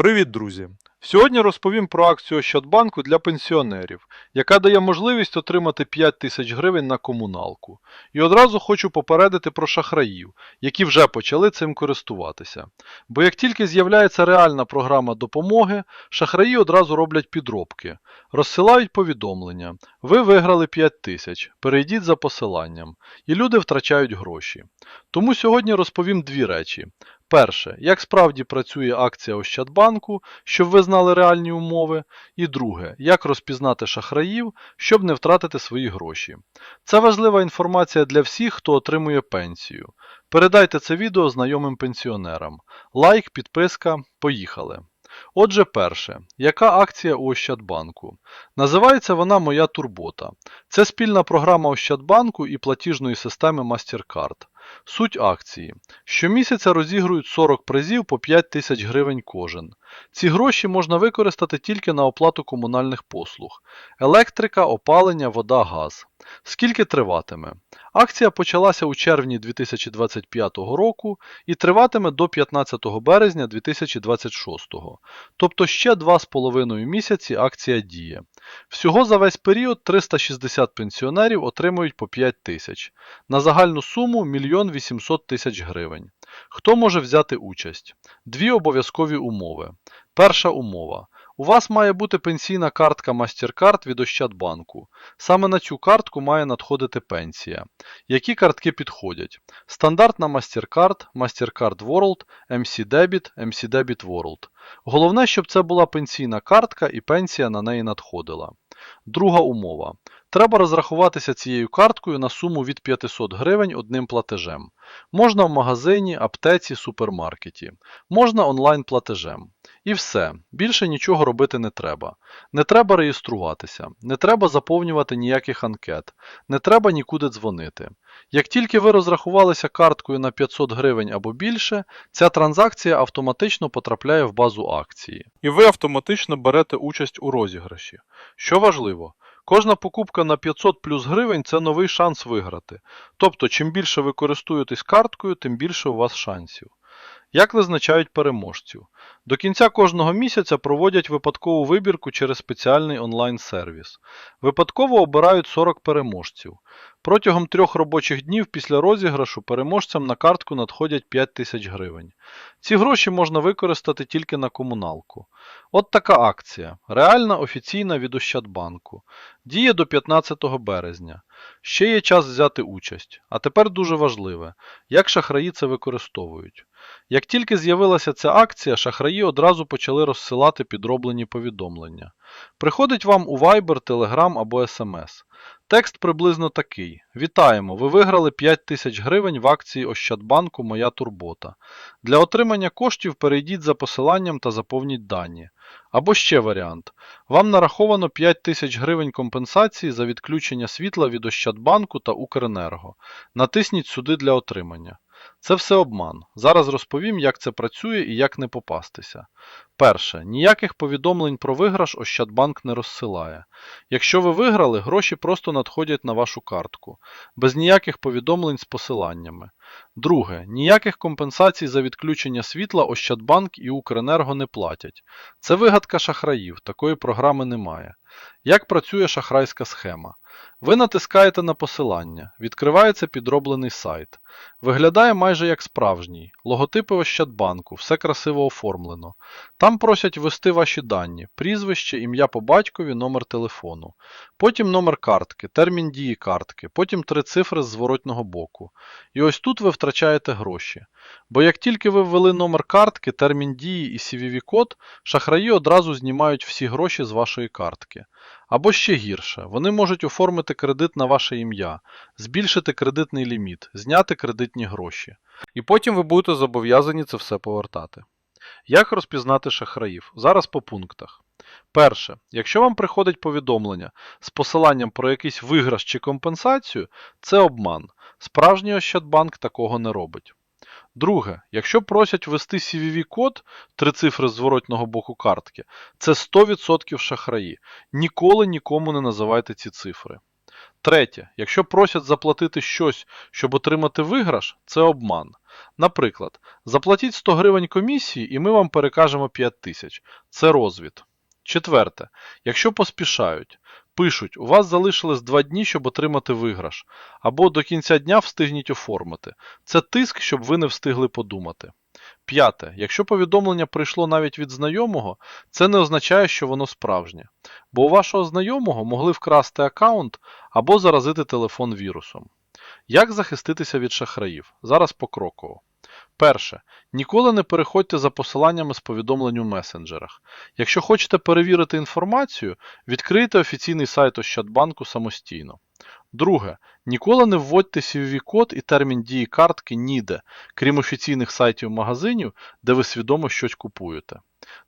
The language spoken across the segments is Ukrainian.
Привіт, друзі! Сьогодні розповім про акцію Ощадбанку для пенсіонерів, яка дає можливість отримати 5 тисяч гривень на комуналку. І одразу хочу попередити про шахраїв, які вже почали цим користуватися. Бо як тільки з'являється реальна програма допомоги, шахраї одразу роблять підробки, розсилають повідомлення. Ви виграли 5 тисяч, перейдіть за посиланням. І люди втрачають гроші. Тому сьогодні розповім дві речі. Перше, як справді працює акція Ощадбанку, щоб ви знали реальні умови. І друге, як розпізнати шахраїв, щоб не втратити свої гроші. Це важлива інформація для всіх, хто отримує пенсію. Передайте це відео знайомим пенсіонерам. Лайк, підписка, поїхали. Отже, перше, яка акція у Ощадбанку? Називається вона Моя турбота. Це спільна програма Ощадбанку і платіжної системи MasterCard. Суть акції. Щомісяця розігрують 40 призів по 5 тисяч гривень кожен. Ці гроші можна використати тільки на оплату комунальних послуг. Електрика, опалення, вода, газ. Скільки триватиме? Акція почалася у червні 2025 року і триватиме до 15 березня 2026. Тобто ще 2,5 місяці акція діє. Всього за весь період 360 пенсіонерів отримують по 5 тисяч. На загальну суму 1 800 тисяч гривень. Хто може взяти участь? Дві обов'язкові умови. Перша умова. У вас має бути пенсійна картка MasterCard від Ощадбанку. Саме на цю картку має надходити пенсія. Які картки підходять? Стандартна MasterCard, MasterCard World, MC Debit, MC Debit World. Головне, щоб це була пенсійна картка і пенсія на неї надходила. Друга умова. Треба розрахуватися цією карткою на суму від 500 гривень одним платежем. Можна в магазині, аптеці, супермаркеті. Можна онлайн платежем. І все. Більше нічого робити не треба. Не треба реєструватися, не треба заповнювати ніяких анкет, не треба нікуди дзвонити. Як тільки ви розрахувалися карткою на 500 гривень або більше, ця транзакція автоматично потрапляє в базу акції. І ви автоматично берете участь у розіграші. Що важливо, кожна покупка на 500 плюс гривень це новий шанс виграти. Тобто, чим більше ви користуєтесь карткою, тим більше у вас шансів. Як визначають переможців? До кінця кожного місяця проводять випадкову вибірку через спеціальний онлайн-сервіс. Випадково обирають 40 переможців. Протягом трьох робочих днів після розіграшу переможцям на картку надходять 5 тисяч гривень. Ці гроші можна використати тільки на комуналку. От така акція. Реальна офіційна від Ощадбанку. Діє до 15 березня. Ще є час взяти участь. А тепер дуже важливе, як шахраї це використовують. Як тільки з'явилася ця акція, шахраї одразу почали розсилати підроблені повідомлення. Приходить вам у Viber, Telegram або SMS. Текст приблизно такий: Вітаємо! Ви виграли 5 тисяч гривень в акції Ощадбанку Моя турбота. Для отримання коштів перейдіть за посиланням та заповніть дані. Або ще варіант. Вам нараховано 5 тисяч гривень компенсації за відключення світла від Ощадбанку та Укренерго. Натисніть сюди для отримання. Це все обман. Зараз розповім, як це працює і як не попастися. Перше. Ніяких повідомлень про виграш Ощадбанк не розсилає. Якщо ви виграли, гроші просто надходять на вашу картку, без ніяких повідомлень з посиланнями. Друге. Ніяких компенсацій за відключення світла Ощадбанк і Укренерго не платять. Це вигадка шахраїв, такої програми немає. Як працює шахрайська схема? Ви натискаєте на посилання, відкривається підроблений сайт. Виглядає майже як справжній, логотипи Ощадбанку, все красиво оформлено. Там просять ввести ваші дані, прізвище, ім'я по батькові, номер телефону. Потім номер картки, термін дії картки, потім три цифри з зворотного боку. І ось тут ви втрачаєте гроші. Бо як тільки ви ввели номер картки, термін дії і CVV-код, шахраї одразу знімають всі гроші з вашої картки. Або ще гірше, вони можуть оформити кредит на ваше ім'я, збільшити кредитний ліміт, зняти кредитні гроші. І потім ви будете зобов'язані це все повертати. Як розпізнати шахраїв? Зараз по пунктах. Перше, якщо вам приходить повідомлення з посиланням про якийсь виграш чи компенсацію, це обман. Справжній Ощадбанк такого не робить. Друге, якщо просять ввести CVV-код, три цифри з зворотного боку картки, це 100% шахраї. Ніколи нікому не називайте ці цифри. Третє. Якщо просять заплатити щось, щоб отримати виграш, це обман. Наприклад, заплатіть 100 гривень комісії і ми вам перекажемо 5 тисяч. Це розвід. Четверте. Якщо поспішають, пишуть, у вас залишилось 2 дні, щоб отримати виграш, або до кінця дня встигніть оформити. Це тиск, щоб ви не встигли подумати. П'яте. Якщо повідомлення прийшло навіть від знайомого, це не означає, що воно справжнє. Бо у вашого знайомого могли вкрасти аккаунт або заразити телефон вірусом. Як захиститися від шахраїв? Зараз покроково. Перше. Ніколи не переходьте за посиланнями з повідомлень у месенджерах. Якщо хочете перевірити інформацію, відкрийте офіційний сайт Ощадбанку самостійно. Друге. Ніколи не вводьте CVV-код і термін дії картки ніде, крім офіційних сайтів магазинів, де ви свідомо щось купуєте.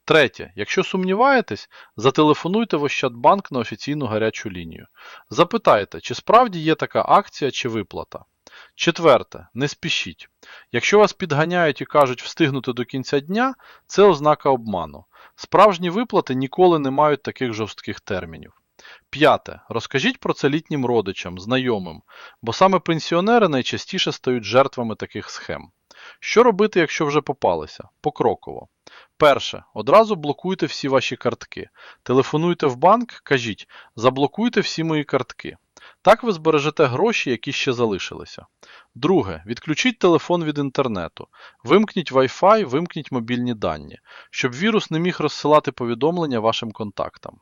Третє. Якщо сумніваєтесь, зателефонуйте в Ощадбанк на офіційну гарячу лінію. Запитайте, чи справді є така акція чи виплата. Четверте. Не спішіть. Якщо вас підганяють і кажуть встигнути до кінця дня, це ознака обману. Справжні виплати ніколи не мають таких жорстких термінів. П'яте. Розкажіть про це літнім родичам, знайомим, бо саме пенсіонери найчастіше стають жертвами таких схем. Що робити, якщо вже попалися? Покроково. Перше. Одразу блокуйте всі ваші картки. Телефонуйте в банк, кажіть, заблокуйте всі мої картки. Так ви збережете гроші, які ще залишилися. Друге. Відключіть телефон від інтернету. Вимкніть Wi-Fi, вимкніть мобільні дані, щоб вірус не міг розсилати повідомлення вашим контактам.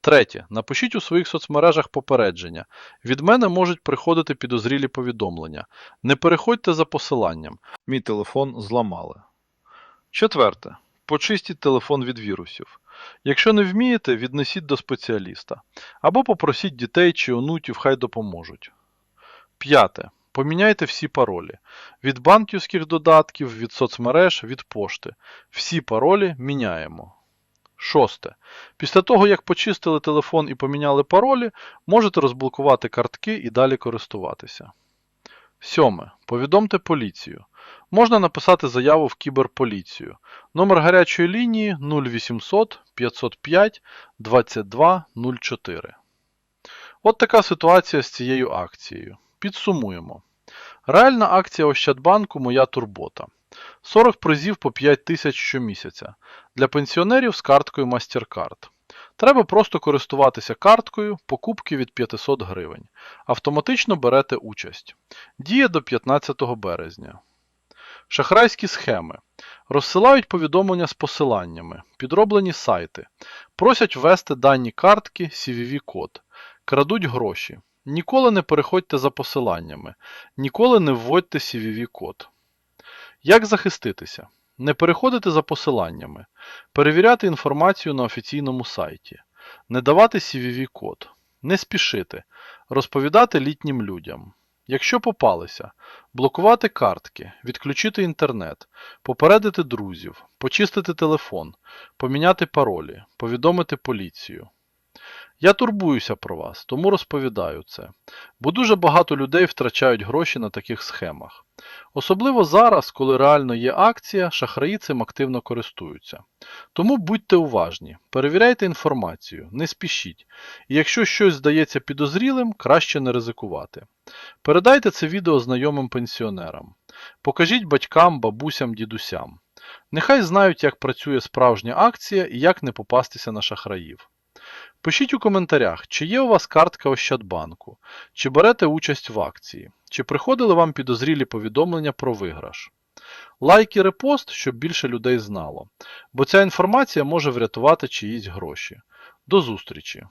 Третє. Напишіть у своїх соцмережах попередження. Від мене можуть приходити підозрілі повідомлення. Не переходьте за посиланням. Мій телефон зламали. Четверте. Почистіть телефон від вірусів. Якщо не вмієте, віднесіть до спеціаліста. Або попросіть дітей чи онуків, хай допоможуть. П'яте. Поміняйте всі паролі. Від банківських додатків, від соцмереж, від пошти. Всі паролі міняємо. Шосте. Після того, як почистили телефон і поміняли паролі, можете розблокувати картки і далі користуватися. Сьоме. Повідомте поліцію. Можна написати заяву в кіберполіцію. Номер гарячої лінії 0800 505 22 04. От така ситуація з цією акцією. Підсумуємо. Реальна акція Ощадбанку Моя турбота. 40 призів по 5 тисяч щомісяця. Для пенсіонерів з карткою MasterCard. Треба просто користуватися карткою, покупки від 500 гривень. Автоматично берете участь. Діє до 15 березня. Шахрайські схеми. Розсилають повідомлення з посиланнями, підроблені сайти, просять ввести дані картки, CVV-код, крадуть гроші. Ніколи не переходьте за посиланнями, ніколи не вводьте CVV-код. Як захиститися? Не переходити за посиланнями, перевіряти інформацію на офіційному сайті, не давати CVV-код, не спішити, розповідати літнім людям. Якщо попалися, блокувати картки, відключити інтернет, попередити друзів, почистити телефон, поміняти паролі, повідомити поліцію. Я турбуюся про вас, тому розповідаю це, бо дуже багато людей втрачають гроші на таких схемах. Особливо зараз, коли реально є акція, шахраї цим активно користуються. Тому будьте уважні, перевіряйте інформацію, не спішіть, і якщо щось здається підозрілим, краще не ризикувати. Передайте це відео знайомим пенсіонерам. Покажіть батькам, бабусям, дідусям. Нехай знають, як працює справжня акція і як не попастися на шахраїв. Пишіть у коментарях, чи є у вас картка Ощадбанку, чи берете участь в акції, чи приходили вам підозрілі повідомлення про виграш. Лайк і репост, щоб більше людей знало, бо ця інформація може врятувати чиїсь гроші. До зустрічі!